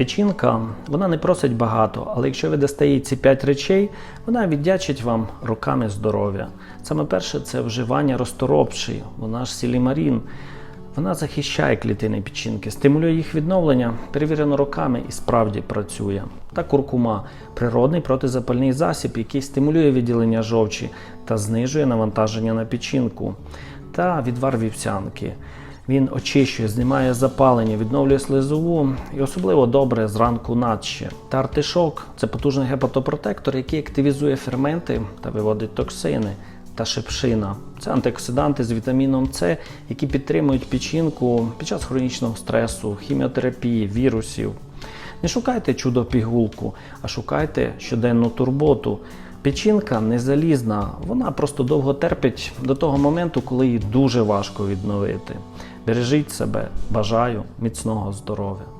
Печінка вона не просить багато, але якщо ви дасте їй ці 5 речей, вона віддячить вам роками здоров'я. Саме перше це вживання розторопший, вона ж сілімарін. Вона захищає клітини печінки, стимулює їх відновлення, перевірено роками і справді працює. Та куркума природний протизапальний засіб, який стимулює виділення жовчі та знижує навантаження на печінку. Та відвар вівсянки. Він очищує, знімає запалення, відновлює слизову і особливо добре зранку надще. Та артишок це потужний гепатопротектор, який активізує ферменти та виводить токсини. Та шипшина це антиоксиданти з вітаміном С, які підтримують печінку під час хронічного стресу, хіміотерапії, вірусів. Не шукайте чудо пігулку, а шукайте щоденну турботу. Печінка не залізна, вона просто довго терпить до того моменту, коли її дуже важко відновити. Бережіть себе, бажаю міцного здоров'я.